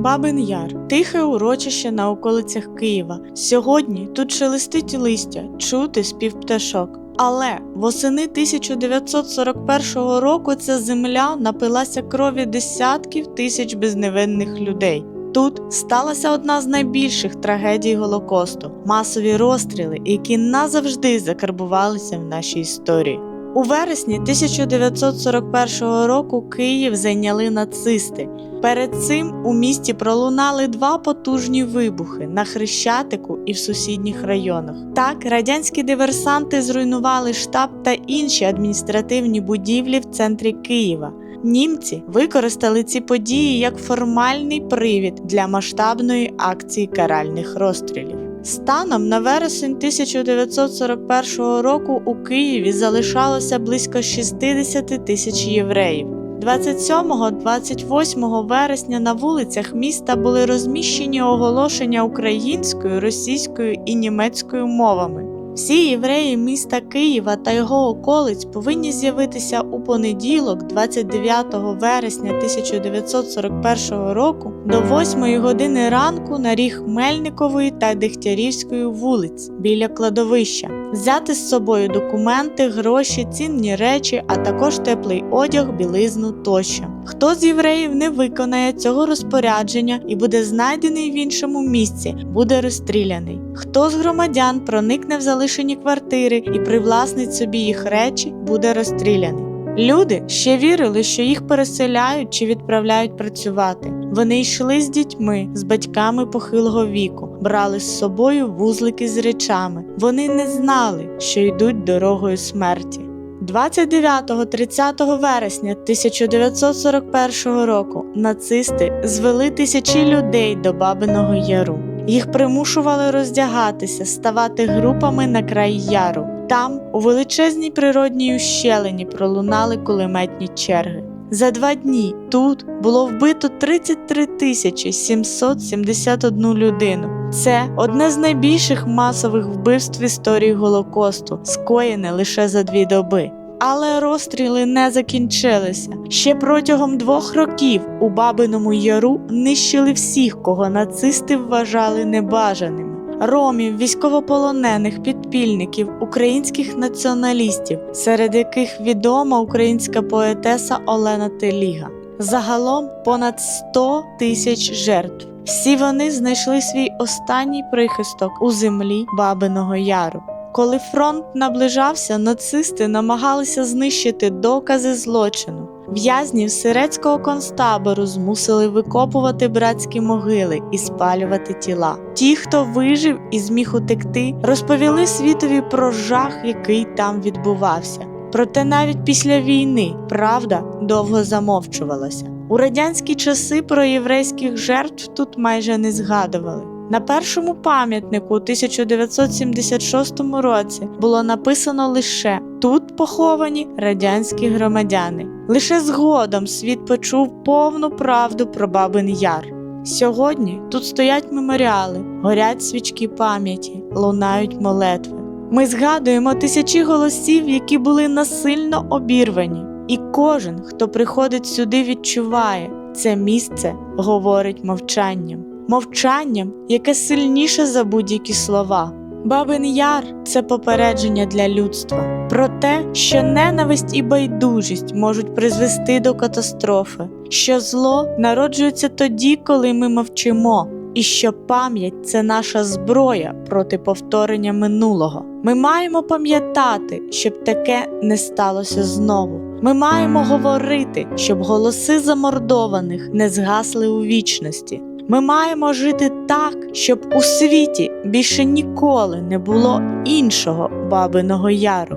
Бабин Яр тихе урочище на околицях Києва. Сьогодні тут шелестить листя, чути спів пташок. Але восени 1941 року ця земля напилася крові десятків тисяч безневинних людей. Тут сталася одна з найбільших трагедій Голокосту масові розстріли, які назавжди закарбувалися в нашій історії. У вересні 1941 року Київ зайняли нацисти. Перед цим у місті пролунали два потужні вибухи на Хрещатику і в сусідніх районах. Так, радянські диверсанти зруйнували штаб та інші адміністративні будівлі в центрі Києва. Німці використали ці події як формальний привід для масштабної акції каральних розстрілів. Станом на вересень 1941 року у Києві залишалося близько 60 тисяч євреїв. 27-28 вересня на вулицях міста були розміщені оголошення українською, російською і німецькою мовами. Всі євреї міста Києва та його околиць повинні з'явитися у понеділок, 29 вересня 1941 року до 8 години ранку на ріг Мельникової та Дегтярівської вулиць біля кладовища, взяти з собою документи, гроші, цінні речі, а також теплий одяг, білизну тощо. Хто з євреїв не виконає цього розпорядження і буде знайдений в іншому місці, буде розстріляний. Хто з громадян проникне в залишені квартири і привласнить собі їх речі, буде розстріляний. Люди ще вірили, що їх переселяють чи відправляють працювати. Вони йшли з дітьми, з батьками похилого віку, брали з собою вузлики з речами. Вони не знали, що йдуть дорогою смерті. 29-30 вересня 1941 року нацисти звели тисячі людей до Бабиного Яру. Їх примушували роздягатися, ставати групами на край яру. Там, у величезній природній ущелині, пролунали кулеметні черги. За два дні тут було вбито 33 тисячі 771 людину. Це одне з найбільших масових вбивств в історії Голокосту, скоєне лише за дві доби. Але розстріли не закінчилися. Ще протягом двох років у Бабиному Яру нищили всіх, кого нацисти вважали небажаними. Ромів, військовополонених, підпільників, українських націоналістів, серед яких відома українська поетеса Олена Теліга. Загалом понад 100 тисяч жертв. Всі вони знайшли свій останній прихисток у землі Бабиного Яру. Коли фронт наближався, нацисти намагалися знищити докази злочину. В'язнів сирецького концтабору змусили викопувати братські могили і спалювати тіла. Ті, хто вижив і зміг утекти, розповіли світові про жах, який там відбувався. Проте навіть після війни правда довго замовчувалася. У радянські часи про єврейських жертв тут майже не згадували. На першому пам'ятнику у 1976 році було написано лише тут поховані радянські громадяни. Лише згодом світ почув повну правду про Бабин Яр. Сьогодні тут стоять меморіали, горять свічки пам'яті, лунають молитви. Ми згадуємо тисячі голосів, які були насильно обірвані, і кожен, хто приходить сюди, відчуває це місце говорить мовчанням мовчанням, яке сильніше за будь-які слова. Бабин Яр це попередження для людства про те, що ненависть і байдужість можуть призвести до катастрофи, що зло народжується тоді, коли ми мовчимо, і що пам'ять це наша зброя проти повторення минулого. Ми маємо пам'ятати, щоб таке не сталося знову. Ми маємо говорити, щоб голоси замордованих не згасли у вічності. Ми маємо жити так, щоб у світі більше ніколи не було іншого бабиного яру.